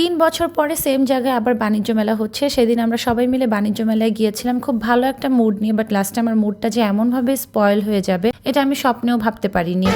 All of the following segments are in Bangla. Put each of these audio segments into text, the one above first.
তিন বছর পরে সেম জায়গায় আবার বাণিজ্য মেলা হচ্ছে। সেদিন আমরা সবাই মিলে বাণিজ্য মেলায় গিয়েছিলাম। খুব ভালো একটা মুড নিয়ে বাট লাস্টে আমার মুডটা যে এমনভাবে স্পয়েল হয়ে যাবে, এটা আমি স্বপ্নেও ভাবতে পারিনি।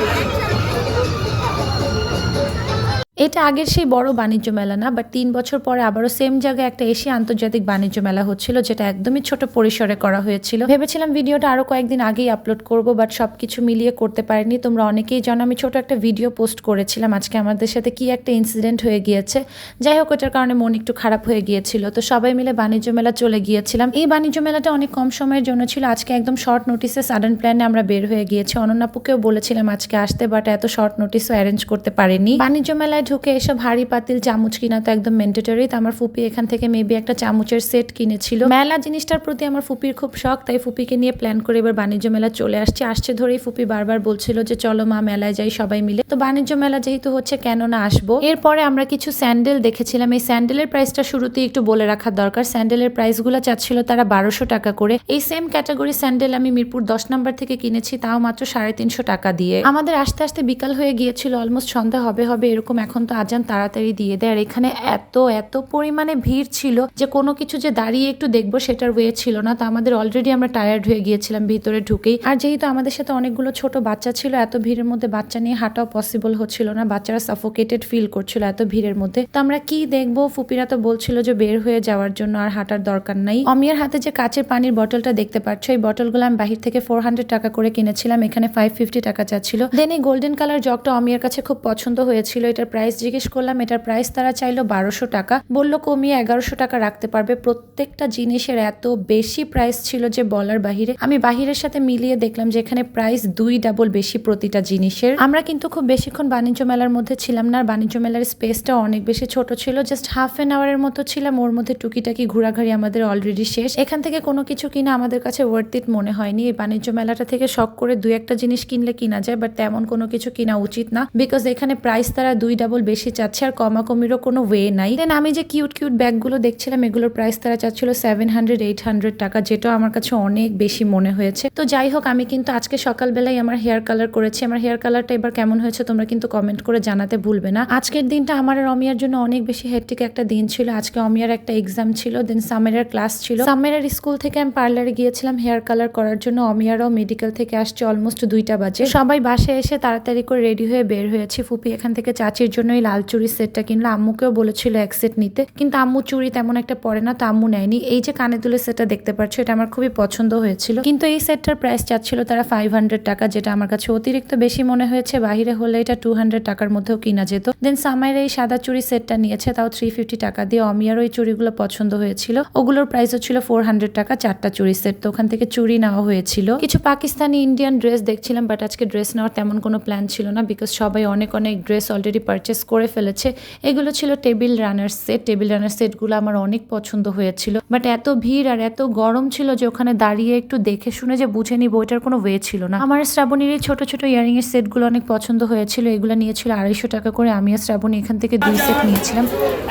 এটা আগের সেই বড় বাণিজ্য মেলা না বাট তিন বছর পরে আবারও সেম জায়গায় একটা এশিয়া আন্তর্জাতিক বাণিজ্য মেলা হচ্ছিল, যেটা একদমই ছোট পরিসরে করা হয়েছিল। ভেবেছিলাম ভিডিওটা আরও কয়েকদিন আগেই আপলোড করব বাট সব কিছু মিলিয়ে করতে পারিনি। তোমরা অনেকেই জানো, আমি ছোট একটা ভিডিও পোস্ট করেছিলাম, আজকে আমাদের সাথে কি একটা ইনসিডেন্ট হয়ে গিয়েছে। যাই হোক, ওটার কারণে মন একটু খারাপ হয়ে গিয়েছিল, তো সবাই মিলে বাণিজ্য মেলা চলে গিয়েছিলাম। এই বাণিজ্য মেলাটা অনেক কম সময়ের জন্য ছিল, আজকে একদম শর্ট নোটিসে সাডেন প্ল্যানে আমরা বের হয়ে গিয়েছি। অনন্যাপুকেও বলেছিলাম আজকে আসতে বাট এত শর্ট নোটিসও অ্যারেঞ্জ করতে পারেনি। বাণিজ্য মেলায় ঢুকে এসব হাড়ি পাতিল, চামচ কিনা তো একদম ম্যান্ডেটরি তো আমার ফুপি এখান থেকে মেবি একটা চামচের সেট কিনেছিল। মেলা জিনিসটার প্রতি আমার ফুপির খুব শখ, তাই ফুপিকে নিয়ে প্ল্যান করে এবার বাণিজ্য মেলা চলে আসছে। আসছে ধরেই ফুপি বারবার বলছিল যে, চলো মা, মেলায় যাই সবাই মিলে। তো বাণিজ্য মেলা যেহেতু হচ্ছে, কেন না আসব? এরপরে আমরা কিছু স্যান্ডেল দেখেছিলাম। এই স্যান্ডেলের প্রাইসটা শুরুতেই একটু বলে রাখার দরকার। স্যান্ডেলের প্রাইসগুলো চাচ্ছিল তারা বারোশো টাকা করে। এই সেম ক্যাটাগরি স্যান্ডেল আমি মিরপুর দশ নাম্বার থেকে কিনেছি, তাও মাত্র সাড়ে তিনশো টাকা দিয়ে। আমাদের আস্তে আস্তে বিকাল হয়ে গিয়েছিল অলমোস্ট সন্ধ্যা হবে হবে এরকম এখন তো আজান তাড়াতাড়ি দিয়ে দেয়। আর এখানে এত এত পরিমাণে ভিড় ছিল যে কোনো কিছু যে দাঁড়িয়ে একটু দেখব সেটার ওয়ে ছিল না। তো আমাদের অলরেডি আমরা টায়ার্ড হয়ে গিয়েছিলাম ভিতরে ঢুকেই। আর যেহেতু আমাদের সাথে অনেকগুলো ছোট বাচ্চা ছিল, এত ভিড়ের মধ্যে বাচ্চা নিয়ে হাঁটাও পসিবল হচ্ছিল না। বাচ্চারা সাফোকেটেড ফিল করছিল এত ভিড়ের মধ্যে। তো আমরা কি দেখব? ফুপিরা তো বলছিল যে বের হয়ে যাওয়ার জন্য আর হাঁটার দরকার নাই। অমিয়ার হাতে যে কাচের পানির বটলটা দেখতে পাচ্ছ, এই বটলগুলো আমি বাহির থেকে ফোর হান্ড্রেড টাকা করে কিনেছিলাম। এখানে ফাইভ ফিফটি টাকা চাচ্ছিল দেন এই গোল্ডেন কালার জগটা অমিয়ার কাছে খুব পছন্দ হয়েছিল। এটার প্রাইস জিজ্ঞেস করলাম, এটার প্রাইস তারা চাইলো বারোশো টাকা। বলল, কমিয়ে এগারোশো টাকা রাখতে পারবে। প্রত্যেকটা জিনিসের এত বেশি প্রাইস ছিল যে বলার বাহিরে, আমি বাহিরের সাথে মিলিয়ে দেখলাম যে এখানে প্রাইস দুই ডাবল বেশি প্রতিটা জিনিসের। আমরা কিন্তু খুব বেশিক্ষণ বাণিজ্য মেলার মধ্যে ছিলাম না। আর বাণিজ্য মেলার স্পেসটা অনেক বেশি ছোট ছিল। জাস্ট হাফ এন আওয়ারের মতো ছিলাম। ওর মধ্যে টুকিটাকি ঘোরাঘুরি আমাদের অলরেডি শেষ। এখান থেকে কোনো কিছু কিনা আমাদের কাছে ওয়ার্থ ইট মনে হয়নি। এই বাণিজ্য মেলাটা থেকে শখ করে দুই একটা জিনিস কিনলে কিনা যায় বাট তেমন কোনো কিছু কিনা উচিত না। বিকজ এখানে প্রাইস তারা দুই ডাবল বেশি চাচ্ছে আর কমাকমিরও কোনো ওয়ে নাই। দেন আমি যে কিউট কিউট ব্যাগগুলো দেখছিলাম, এগুলোর প্রাইস তারা চাচ্ছিল সেভেন হান্ড্রেড এইট হান্ড্রেড টাকা, যেটা আমার কাছে অনেক বেশি মনে হয়েছে। তো যাই হোক, আমি কিন্তু আজকে সকালবেলায় আমার হেয়ার কালার করেছি। আমার হেয়ার কালারটা এবার কেমন হয়েছে তোমরা কিন্তু কমেন্ট করে জানাতে ভুলবে না। আজকের দিনটা আমার আর অমিয়ার জন্য অনেক বেশি হেক্টিক একটা দিন ছিল। আজকে অমিয়ার একটা এক্সাম ছিল দেন সামেরার ক্লাস ছিল। সামেরের স্কুল থেকে আমি পার্লারে গিয়েছিলাম হেয়ার কালার করার জন্য। অমিয়ারও মেডিকেল থেকে আসছে অলমোস্ট দুইটা বাজে। সবাই বাসায় এসে তাড়াতাড়ি করে রেডি হয়ে বের হয়েছি। ফুপি এখান থেকে চাচির জন্য এই লাল চুরির সেটটা কিনলো। আম্মুকেও বলেছিল এক সেট নিতে। কিন্তু আম্মু চুড়ি তেমন একটা পরে না, তো আম্মু নেয়নি। এই যে কানে তুলে সেটটা দেখতে পাচ্ছ এটা আমার খুবই পছন্দ হয়েছিল। কিন্তু এই সেটটার প্রাইস চাচ্ছিল তারা ফাইভ হান্ড্রেড টাকা, যেটা আমার কাছে অতিরিক্ত বেশি মনে হয়েছে। বাহিরে হলে এটা টু হান্ড্রেড টাকার মধ্যেও কিনা যেত। দেন সামাইয়ের এই সাদা চুড়ি সেটটা নিয়েছে, তাও থ্রি ফিফটি টাকা দিয়ে। অমিয়ার ওই চুড়িগুলো পছন্দ হয়েছিল। ওগুলোর প্রাইসও ছিল ফোর হান্ড্রেড টাকা, চারটা চুড়ি সেট। তো ওখান থেকে চুড়ি নেওয়া হয়েছিল। কিছু পাকিস্তানি ইন্ডিয়ান ড্রেস দেখছিলাম বাট আজকে ড্রেস নেওয়ার তেমন কোনো প্ল্যান ছিল না বিকজ সবাই অনেক অনেক ড্রেস অলরেডি পারচেস করে ফেলেছে। এগুলো ছিল table runner set table runner সেটগুলো আমার অনেক পছন্দ হয়েছিল। বাট এত ভিড় আর এত গরম ছিল যে ওখানে দাঁড়িয়ে একটু দেখে শুনে যে বুঝে নিব, ওইটার কোনো ওয়ে ছিল না। আমার শ্রাবণীর এই ছোট ছোট ইয়ারিং এর সেটগুলো অনেক পছন্দ হয়েছিল। এগুলো নিয়েছিল আড়াইশো টাকা করে। আমি আর শ্রাবণী এখান থেকে দুই সেট নিয়েছিলাম।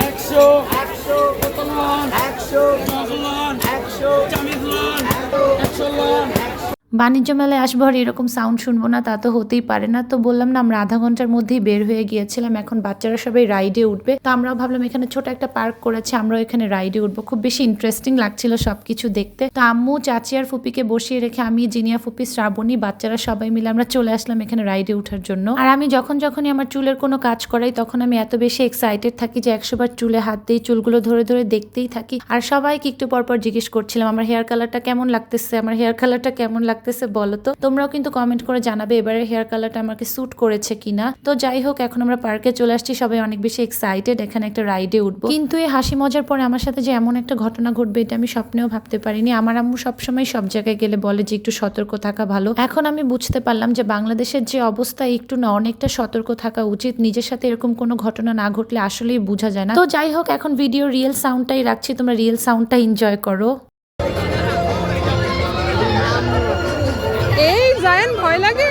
একশো একশো বাণিজ্য মেলায় আসব আর এরকম সাউন্ড শুনব না, তা তো হতেই পারে না। তো বললাম না, আমরা আধা ঘণ্টার মধ্যেই বের হয়ে গিয়েছিলাম, এখন বাচ্চারা সবাই রাইডে উঠবে। তো আমরাও ভাবলাম এখানে ছোট একটা পার্ক করেছে, আমরাও এখানে রাইডে উঠবো। খুব বেশি ইন্টারেস্টিং লাগছিল সবকিছু দেখতে। তো আম্মু, চাচি আর ফুপিকে বসিয়ে রেখে আমি জিনিয়া ফুপি, শ্রাবণী, বাচ্চারা সবাই মিলে আমরা চলে আসলাম এখানে রাইডে উঠার জন্য। আর আমি যখন যখনই আমার চুলের কোনো কাজ করাই, তখন আমি এত বেশি এক্সাইটেড থাকি যে একশোবার চুলে হাত দিই চুলগুলো ধরে ধরে দেখতেই থাকি। আর সবাইকে একটু পর পর জিজ্ঞেস করছিলাম, আমার হেয়ার কালারটা কেমন লাগতেছে? আমার হেয়ার কালারটা কেমন লাগতেছে? বলো তো? তোমরাও কিন্তু কমেন্ট করে জানাবে এবারে হেয়ার কালারটা আমাকে স্যুট করেছে কিনা। তো যাই হোক, এখন আমরা পার্কে চলে আসছি। সবাই অনেক বেশি এক্সাইটেড এখানে একটা রাইডে উঠবো। কিন্তু এই হাসি মজার পরে আমার সাথে যে এমন একটা ঘটনা ঘটবে, এটা আমি স্বপ্নেও ভাবতে পারিনি। আমার আম্মু সবসময় সব জায়গায় গেলে বলে যে একটু সতর্ক থাকা ভালো। এখন আমি বুঝতে পারলাম যে বাংলাদেশের যে অবস্থা একটু না, অনেকটা সতর্ক থাকা উচিত। নিজের সাথে এরকম কোনো ঘটনা না ঘটলে আসলেই বোঝা যায় না। তো যাই হোক, এখন ভিডিও রিয়েল সাউন্ডটাই রাখছি। তোমরা রিয়েল সাউন্ডটা এনজয় করো। এই ভয় লাগে?